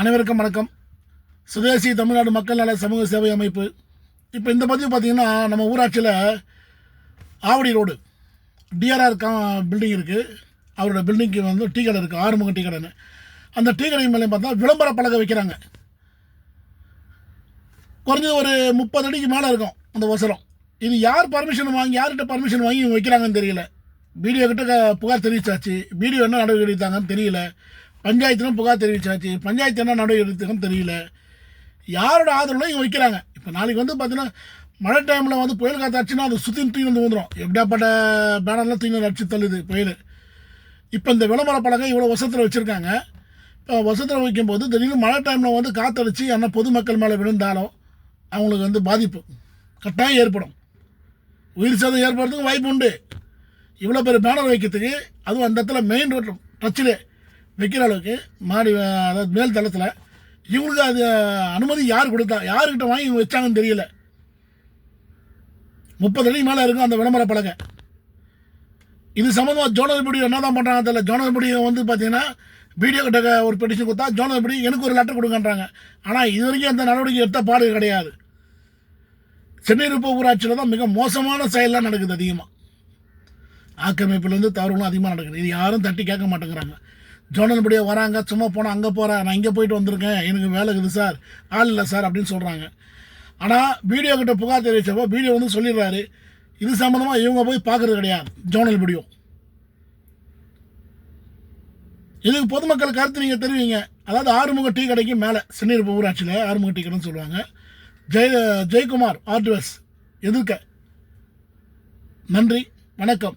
அனைவருக்கும் வணக்கம். சுதேசி தமிழ்நாடு மக்கள் நல சமூக சேவை அமைப்பு. இப்போ இந்த பதிவு பார்த்திங்கன்னா நம்ம ஊராட்சியில் ஆவடி ரோடு டிஆர்ஆர் கா பில்டிங் இருக்குது அவரோட பில்டிங்க்கு வந்து டீ கடை இருக்குது ஆறுமுகம் டீ கடைன்னு. அந்த டீ கடை மேலே பார்த்தா விளம்பர பலகை வைக்கிறாங்க. குறைஞ்சது ஒரு முப்பது அடிக்கு மேலே இருக்கும் அந்த ஒசரம் இது யார் பர்மிஷன் வாங்கி யார்கிட்ட பர்மிஷன் வாங்கி வைக்கிறாங்கன்னு தெரியல. வீடியோ கிட்ட புகார் தெரிவிச்சாச்சு. வீடியோ என்ன நடவடிக்கை எடுத்தாங்கன்னு தெரியல. பஞ்சாயத்திலும் புகார் தெரிவிச்சாச்சு. பஞ்சாயத்து என்ன நடவடிக்கை எடுத்தாங்கன்னு தெரியல. யாரோட ஆதரவுல இவங்க வைக்கிறாங்க. இப்போ நாளைக்கு வந்து பார்த்தீங்கன்னா மழை டைமில் வந்து புயல் காத்தாச்சுன்னா அது சுற்றி தூக்கி வந்து வந்துடும் எப்படியாப்பட்ட பேனர்லாம் தூக்கி வந்து அடிச்சு தள்ளுது புயல். இப்போ இந்த விளம்பர பழகம் இவ்வளோ வருஷத்தில் வச்சுருக்காங்க. இப்போ வருஷத்தில் வைக்கும்போது திடீர்னு மழை டைமில் வந்து காற்றடிச்சு என்ன பொதுமக்கள் மேலே விழுந்தாலும் அவங்களுக்கு வந்து பாதிப்பு. கட்டாயம் ஏற்படும். உயிர் சேதம் ஏற்படுறதுக்கு வாய்ப்பு உண்டு. இவ்வளோ பெரிய பேனர் வைக்கிறதுக்கு அதுவும் அந்த இடத்துல மெயின் ரோட் டச்சிலே வைக்கிற அளவுக்கு மாடி அதாவது மேல் தளத்தில் இவங்களுக்கு அது அனுமதி யார் கொடுத்தா யாருக்கிட்ட வாங்கி இவங்க வச்சாங்கன்னு தெரியல. முப்பது அடி மேலே இருக்கும் அந்த விளம்பர பலகை. இது சம்மந்தமாக ஜோனல் என்ன தான் பண்ணுறாங்க தெரியல. ஜோனல் வந்து பார்த்தீங்கன்னா வீடியோ கிட்ட ஒரு பெட்டிஷன் கொடுத்தா ஜோனல் எனக்கு ஒரு லெட்டர் கொடுங்கன்றாங்க. ஆனால் இது வரைக்கும் அந்த நடவடிக்கை எடுத்த பாடு கிடையாது. சென்னை சென்னைருப்ப ஊராட்சியில் தான் மிக மோசமான செயல்லாம் நடக்குது அதிகமாக ஆக்கிரமிப்புலேருந்து தவறுகளும் அதிகமாக நடக்குது. இது யாரும் தட்டி கேட்க மாட்டேங்கிறாங்க. ஜோனல்படியே வராங்க சும்மா போனால் அங்கே போகிறேன் நான் இங்கே போயிட்டு வந்திருக்கேன் எனக்கு வேலை இருக்குது சார் ஆள் இல்லை சார் அப்படின்னு சொல்கிறாங்க ஆனால் வீடியோ கிட்ட புகார் தெரிவித்தப்போ வீடியோ வந்து சொல்லிடுறாரு. இது சம்மந்தமாக இவங்க போய் பார்க்குறது கிடையாது ஜோனல் வீடியோ இதுக்கு பொதுமக்கள் கருத்து நீங்கள் தெரிவிங்க. அதாவது ஆறுமுக டீ கடைக்கு மேலே சென்னிருப்பு ஊராட்சியில் ஆறுமுக டீ கடைன்னு சொல்லுவாங்க. ஜெய ஜெயக்குமார் ஆர்டிஎஸ் எதிர்க்க. நன்றி வணக்கம்.